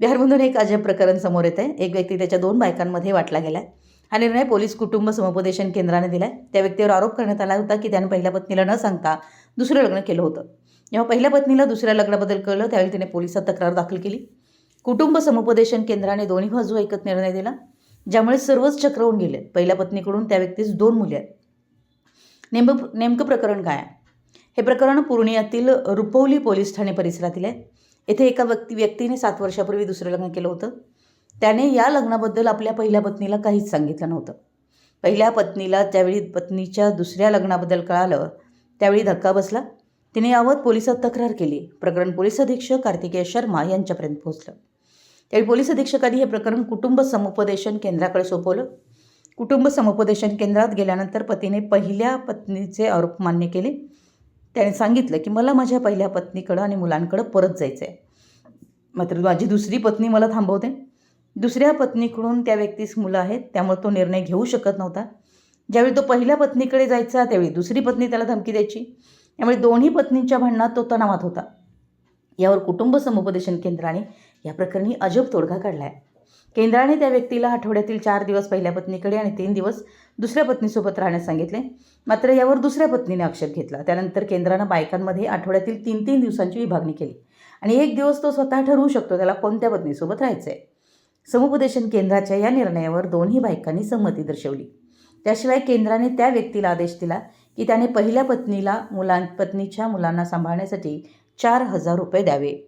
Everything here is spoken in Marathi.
बिहारमधून एक अजब प्रकरण समोर येत आहे एक व्यक्ती त्याच्या दोन बायकांमध्ये वाटला गेला हा निर्णय पोलीस कुटुंब समुपदेशन केंद्राने दिला आहे त्या व्यक्तीवर आरोप करण्यात आला होता की त्याने पहिल्या पत्नीला न सांगता दुसरं लग्न केलं होतं. जेव्हा पहिल्या पत्नीला दुसऱ्या लग्नाबद्दल कळलं त्यावेळी तिने पोलिसात तक्रार दाखल केली. कुटुंब समुपदेशन केंद्राने दोन्ही बाजू ऐकत निर्णय दिला ज्यामुळे सर्वच चक्रवून गेले. पहिल्या पत्नीकडून त्या व्यक्तीस दोन मुले आहेत. नेमकं नेमकं प्रकरण काय आहे? हे प्रकरण पूर्णियातील रुपवली पोलीस ठाणे परिसरातील आहे. येथे एका व्यक्ती व्यक्तीने सात वर्षापूर्वी दुसरं लग्न केलं होतं. त्याने या लग्नाबद्दल आपल्या पहिल्या पत्नीला काहीच सांगितलं नव्हतं. पहिल्या पत्नीला त्यावेळी पत्नीच्या दुसऱ्या लग्नाबद्दल कळालं त्यावेळी धक्का बसला. तिने यावत पोलिसात तक्रार केली. प्रकरण पोलीस अधीक्षक कार्तिकेय शर्मा यांच्यापर्यंत पोहोचलं. त्यावेळी पोलीस अधीक्षकांनी हे प्रकरण कुटुंब समुपदेशन केंद्राकडे सोपवलं. कुटुंब समुपदेशन केंद्रात गेल्यानंतर पतीने पहिल्या पत्नीचे आरोप मान्य केले. त्याने सांगितलं की मला माझ्या पहिल्या पत्नीकडं आणि मुलांकडं परत जायचं आहे मात्र माझी दुसरी पत्नी मला थांबवते. दुसऱ्या पत्नीकडून त्या व्यक्तीस मुलं आहेत त्यामुळे तो निर्णय घेऊ शकत नव्हता. ज्यावेळी तो पहिल्या पत्नीकडे जायचा त्यावेळी दुसरी पत्नी त्याला धमकी द्यायची. त्यामुळे दोन्ही पत्नींच्या भांडणात तो तणावात होता. यावर कुटुंब समुपदेशन केंद्राने या प्रकरणी अजब तोडगा काढला आहे केंद्राने त्या व्यक्तीला आठवड्यातील चार दिवस पहिल्या पत्नीकडे आणि तीन दिवस दुसऱ्या पत्नीसोबत राहण्यास सांगितले. मात्र यावर दुसऱ्या पत्नीने आक्षेप घेतला. त्यानंतर केंद्रानं बायकांमध्ये आठवड्यातील तीन तीन दिवसांची विभागणी केली आणि एक दिवस तो स्वतः ठरवू शकतो त्याला कोणत्या पत्नीसोबत राहायचं आहे समुपदेशन केंद्राच्या या निर्णयावर दोन्ही बायकांनी संमती दर्शवली. त्याशिवाय केंद्राने त्या व्यक्तीला आदेश दिला की त्याने पहिल्या पत्नीला मुलां पत्नीच्या मुलांना सांभाळण्यासाठी चार हजार रुपये द्यावे.